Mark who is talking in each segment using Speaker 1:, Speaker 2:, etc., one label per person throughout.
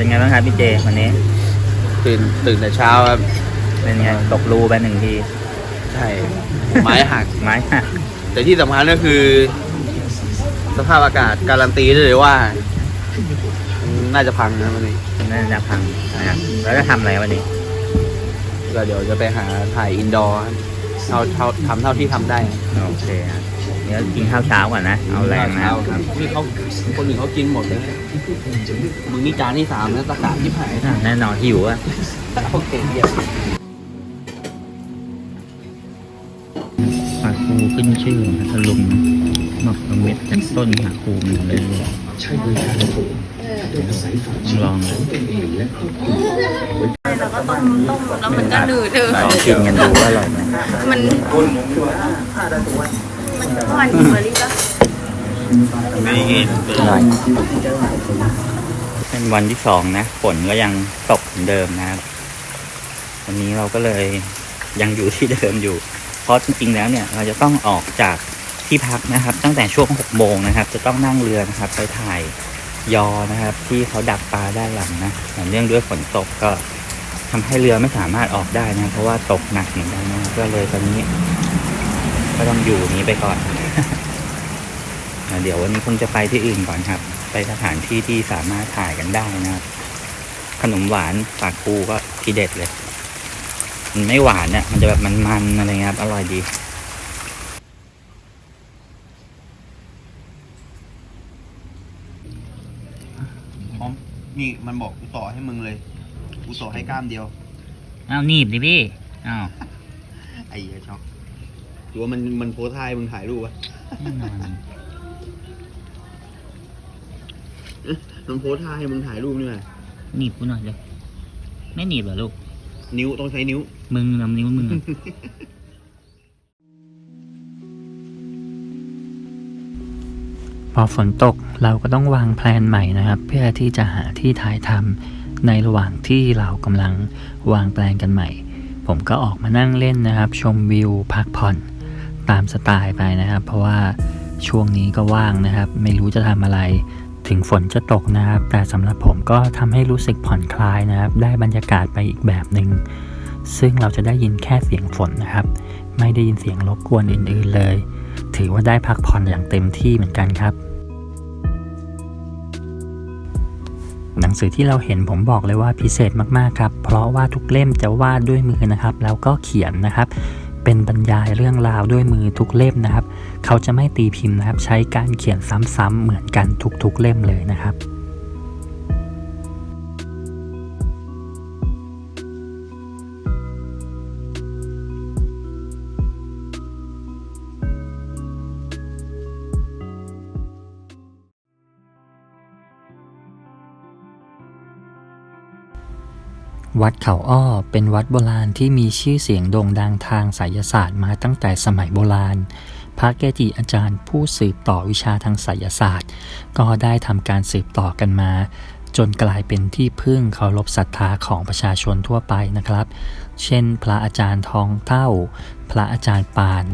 Speaker 1: เป็นไงบ้างครับพี่เจวันนี้
Speaker 2: ตื่นตื่นแต่เช้าครับ
Speaker 1: เป็นไงตกรูไปหนึ่งที
Speaker 2: ใช่ ไม้หัก
Speaker 1: ไม้หัก
Speaker 2: แต่ที่สำคัญก็คือ สภาพอากาศการันตีได้เลยว่า น่าจะพังนะวันนี้
Speaker 1: น่าจะพังนะครับแล้วจะทำอะไรวันนี้
Speaker 2: ก็เดี๋ยวจะไปหาถ่ายอินดอร์เท่าเท่าทำเท่าที่ทำได้
Speaker 1: โอเคครับเดี๋ยวกินข้าวเช้าก่อนนะ เอาแรงนะ
Speaker 2: เช้าครับนี่เขาคนอื่นเขากินหมดเลยมึงนี่จานที่สามแล้วตะกาที่หาย
Speaker 1: อะแน่นอนหิวอะ
Speaker 2: โอเคเยี่ยม
Speaker 1: ผักคูขึ้นชื่อของพัทลุงหมักเม็ดจากต้นผักคูมันเลยต้องลองเลย
Speaker 3: แล้วก็ต้มต้มแล้วมันก็หนืดเออ
Speaker 1: ลองกินกันดูว่าอร่อยไหม
Speaker 3: มัน มันหวานเบอร์รี่ปะ
Speaker 1: อร่อยเป็นวันที่สองนะฝนก็ยังตกเหมือนเดิมนะครับ วันนี้เราก็เลยยังอยู่ที่เดิมอยู่ เพราะจริงๆแล้วเนี่ย เราจะต้องออกจากที่พักนะครับ ตั้งแต่ช่วงหกโมงนะครับ จะต้องนั่งเรือนะครับ ไปถ่ายยอนะครับ ที่เขาดักปลาด้านหลังนะแต่เนื่องด้วยฝนตกก็ทำให้เรือไม่สามารถออกได้นะ เพราะว่าตกหนักเหมือนกันนะก็เลยตอนนี้ ก็ต้องอยู่นี้ไปก่อนอ่าเดี๋ยววันนี้คงจะไปที่อื่นก่อนครับ ไปสถานที่ที่สามารถถ่ายกันได้นะครับ ขนมหวานปากคูก็ทีเด็ดเลย มันไม่หวานเนี่ยมันจะแบบมันๆอะไรเงี้ยครับ อร่อยดี
Speaker 2: พร้อมนี่มันบอกกูต่อให้มึงเลย กูต่อให้กล้ามเดียว
Speaker 1: อ้าวหนีบดิพี่อ้าว
Speaker 2: ไอ้เหี้ยช็อก หรือว่ามันมันโพสท่ายมึงถ่ายรูปวะ
Speaker 1: แน่นอน
Speaker 2: มันโพสท่าให้มึงถ่ายรูปนี่ไง
Speaker 1: หนีบกูหน่อยเลยไม่หนีบเหรอลูก
Speaker 2: นิ้วต้องใช้นิ้ว
Speaker 1: มึงนำนิ้วมึงอะ พอฝนตกเราก็ต้องวางแผนใหม่นะครับ เพื่อที่จะหาที่ถ่ายทำในระหว่างที่เรากำลังวางแปลนกันใหม่ ผมก็ออกมานั่งเล่นนะครับ ชมวิวพักผ่อน ตามสไตล์ไปนะครับ เพราะว่าช่วงนี้ก็ว่างนะครับ ไม่รู้จะทำอะไรถึงฝนจะตกนะครับ แต่สำหรับผมก็ทำให้รู้สึกผ่อนคลายนะครับ ได้บรรยากาศไปอีกแบบหนึ่งซึ่งเราจะได้ยินแค่เสียงฝนนะครับ ไม่ได้ยินเสียงรบกวนอื่นๆเลย ถือว่าได้พักผ่อนอย่างเต็มที่เหมือนกันครับ หนังสือที่เราเห็นผมบอกเลยว่าพิเศษมากๆครับ เพราะว่าทุกเล่มจะวาดด้วยมือนะครับ แล้วก็เขียนนะครับ เป็นบรรยายเรื่องราวด้วยมือทุกเล่มนะครับ เขาจะไม่ตีพิมพ์นะครับ ใช้การเขียนซ้ำๆเหมือนกันทุกๆเล่มเลยนะครับ วัดเขาอ้อเป็นวัดโบราณที่มีชื่อเสียงโด่งดังทางไสยศาสตร์มาตั้งแต่สมัยโบราณ พระเกจิอาจารย์ผู้สืบต่อวิชาทางไสยศาสตร์ ก็ได้ทำการสืบต่อกันมา จนกลายเป็นที่พึ่งเคารพศรัทธาของประชาชนทั่วไปนะครับ เช่น พระอาจารย์ทองเต้าพระอาจารย์ปาน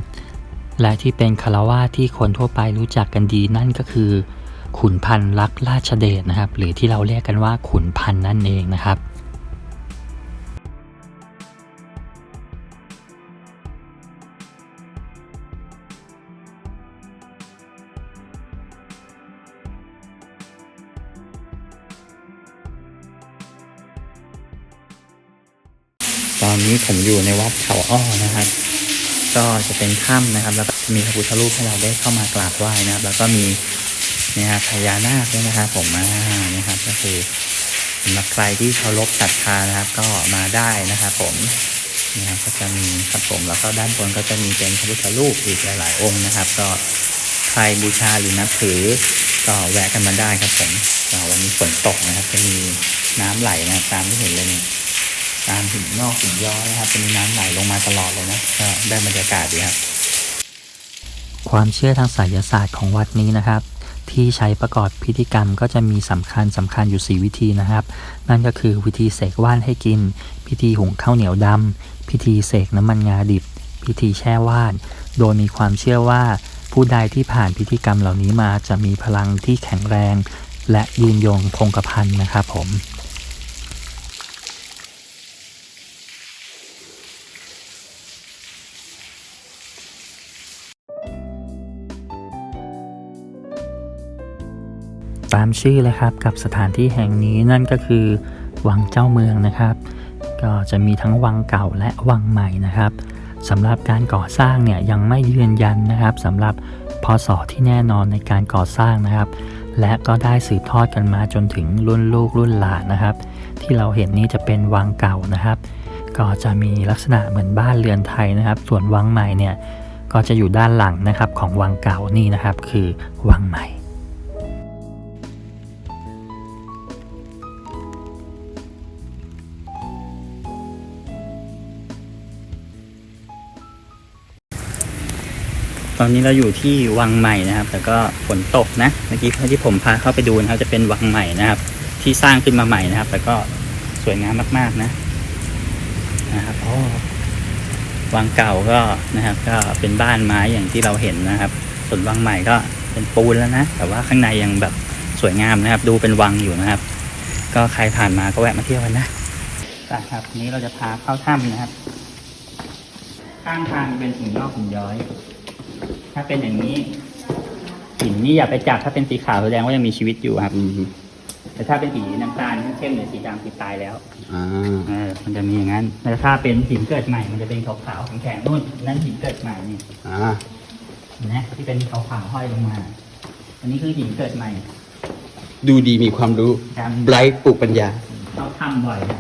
Speaker 1: และที่เป็นคารวาสที่คนทั่วไปรู้จักกันดีนั่นก็คือ ขุนพันธ์รักราชเดชนะครับ หรือที่เราเรียกกันว่าขุนพันธ์นั่นเองนะครับ นี้ผมอยู่ในวัดเขาอ้อนะครับก็จะเป็นถ้ำนะครับ แล้วก็มีพระพุทธรูปให้เราได้เข้ามากราบไหว้นะครับ แล้วก็มีนี่ยครับพญานาคด้วยนะครับผมมานะครับ ก็คือสำหรับใครที่เคารพศรัทธานะครับ ก็มาได้นะครับ ผมนะครับก็จะมีครับผมแล้วก็ด้านบนก็จะมีเป็นพระพุทธรูปอีกหลาย ๆ องค์นะครับ ก็ใครบูชาหรือนับถือก็แวะกันมาได้ครับผมวันนี้ฝนตกนะครับจะมีน้ำไหลนะครับตามที่เห็นเลยนี่ ตามหินงอกหินย้อยนะครับจะมีน้ำไหลลงมาตลอดเลยนะก็ได้บรรยากาศดีครับ ความเชื่อทางไสยศาสตร์ของวัดนี้นะครับ ที่ใช้ประกอบพิธีกรรมก็จะมีสำคัญสำคัญอยู่ 4 วิธีนะครับ นั่นก็คือวิธีเสกว่านให้กิน พิธีหุงข้าวเหนียวดำพิธีเสกน้ำมันงาดิบ พิธีแช่ว่าน โดยมีความเชื่อว่าผู้ใดที่ผ่านพิธีกรรมเหล่านี้มาจะมีพลังที่แข็งแรง และยืนยงคงกระพันนะครับผม ตามชื่อเลยครับกับสถานที่แห่งนี้นั่นก็คือ วังเจ้าเมืองนะครับ ก็จะมีทั้งวังเก่าและวังใหม่นะครับสำหรับการก่อสร้างเนี่ยยังไม่ยืนยันนะครับสำหรับพศที่แน่นอนในการก่อสร้างนะครับ และก็ได้สืบทอดกันมาจนถึงรุ่นลูกรุ่นหลานนะครับ ที่เราเห็นนี้จะเป็นวังเก่านะครับ ก็จะมีลักษณะเหมือนบ้านเรือนไทยนะครับ ส่วนวังใหม่เนี่ยก็จะอยู่ด้านหลังนะครับของวังเก่านี่นะครับ คือวังใหม่ ตอนนี้เราอยู่ที่วังใหม่นะครับ แต่ก็ฝนตกนะ เมื่อกี้ที่ผมพาเข้าไปดูนะครับ จะเป็นวังใหม่นะครับ ที่สร้างขึ้นมาใหม่นะครับ แต่ก็สวยงามมาก ๆนะนะครับอ๋อวังเก่าก็นะครับ ก็เป็นบ้านไม้อย่างที่เราเห็นนะครับ ส่วนวังใหม่ก็เป็นปูนแล้วนะ แต่ว่าข้างในยังแบบสวยงามนะครับ ดูเป็นวังอยู่นะครับ ก็ใครผ่านมาก็แวะมาเที่ยวกันนะอะครับวันนี้เราจะพาเข้าถ้ำนะครับ ข้างทางเป็นหินงอกหินย้อย ถ้าเป็นอย่างนี้หินนี่อย่าไปจับถ้าเป็นสีขาวแสดงว่ายังมีชีวิตอยู่ครับ
Speaker 2: อืม
Speaker 1: แต่ถ้าเป็นสีน้ำตาลเข้มหรือสีดำคือตายแล้ว
Speaker 2: อ่า
Speaker 1: เออมันจะมีอย่างนั้นแต่ถ้าเป็นหินเกิดใหม่ มันจะเป็นขาวๆแข็งๆนู่นนั่นหินเกิดใหม่นี่
Speaker 2: อ่า
Speaker 1: เห็นไหมที่เป็นขาวๆห้อยลงมา อันนี้คือหินเกิดใหม่
Speaker 2: ดูดีมีความรู้
Speaker 1: ครับ
Speaker 2: ไบรท์ปลูกปัญญา
Speaker 1: เข้าถ้ำบ่อยนะ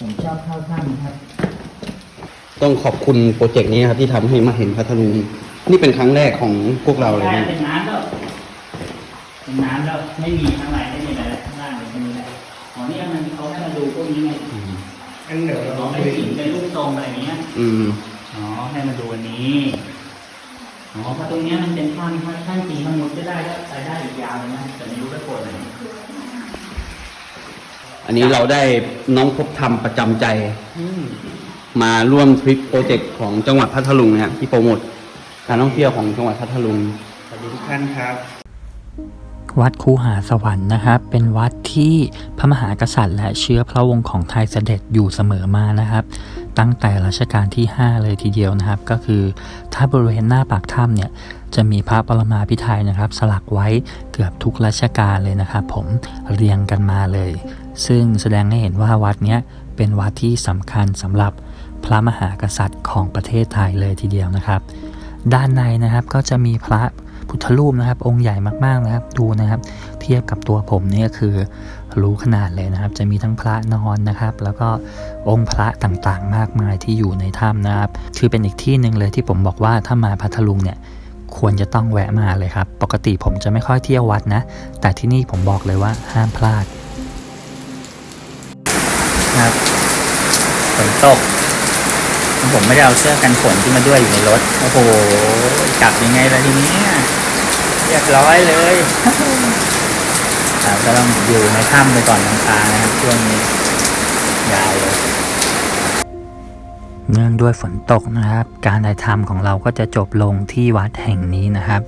Speaker 1: ผมชอบเข้าถ้ำครับ
Speaker 2: ต้องขอบคุณโปรเจกต์นี้นะครับที่ทำให้มาเห็นพัทลุงนี่เป็นครั้งแรกของพวกเราเลย
Speaker 1: ใช่
Speaker 2: นะ
Speaker 1: เป็นน้ำแล้วเป็นน้ำแล้วไม่มีข้างในไม่มีอะไรแล้วข้างล่างเป็นนี้แหละอ๋อนี่มันเขาให้มาดูพวกนี้ไง
Speaker 2: อืม
Speaker 1: อันเหนือเราเป็นหินเป็นรูปทรงอะไรอย่างเงี้ย
Speaker 2: อืม
Speaker 1: อ๋อให้มาดูอันนี้อ๋อเพราะตรงเนี้ยมันเป็นถ้ำถ้าท่านจริงมันมุดก็ได้ก็ไปได้อีกยาวเลยนะแต่ไม่รู้ไปโผล่ไหน
Speaker 2: อันนี้เราได้น้องพบธรรมประจำใจมาร่วมทริปโปรเจกต์ของจังหวัดพัทลุงนะครับที่โปรโมทการท่องเที่ยวของจังหวัดพัทลุง
Speaker 4: สวัสดีทุกท่านครับ
Speaker 1: วัดคูหาสวรรค์นะครับเป็นวัดที่พระมหากษัตริย์ และเชื้อพระวงศ์ของไทยเสด็จอยู่เสมอมานะครับ ตั้งแต่รัชกาลที่ 5 เลยทีเดียวนะครับ ก็คือถ้าบริเวณหน้าปากถ้ำเนี่ยจะมีพระปรมาภิไธยนะครับ สลักไว้เกือบทุกรัชกาลเลยนะครับผมเรียงกันมาเลย ซึ่งแสดงให้เห็นว่าวัดเนี้ยเป็นวัดที่สำคัญสำหรับ พระมหากษัตริย์ของประเทศไทยเลยทีเดียวนะครับ ด้านในนะครับก็จะมีพระพุทธรูปนะครับ องค์ใหญ่มากๆนะครับ ดูนะครับ เทียบกับตัวผมเนี่ยคือรู้ขนาดเลยนะครับ จะมีทั้งพระนอนนะครับ แล้วก็องค์พระต่างๆ มากมายที่อยู่ในถ้ำนะครับ คือเป็นอีกที่หนึ่งเลยที่ผมบอกว่าถ้ามาพัทลุงเนี่ยควรจะต้องแวะมาเลยครับ ปกติผมจะไม่ค่อยเที่ยววัดนะ แต่ที่นี่ผมบอกเลยว่าห้ามพลาดครับฝนตก ผมไม่ได้เอาเสื้อกันฝนที่มาด้วยอยู่ในรถ โอ้โหกลับยังไงล่ะทีนี้เรียบร้อยเลยครับก็ต้องอยู่ในถ้ำไปก่อนน้ำตานะครับช่วงนี้ยาวเลยเนื่องด้วยฝนตกนะครับ การถ่ายทำของเราก็จะจบลงที่วัดแห่งนี้นะครับ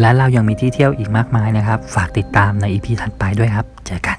Speaker 1: และเรายังมีที่เที่ยวอีกมากมายนะครับ ฝากติดตามในอีพีถัดไปด้วยครับ เจอกัน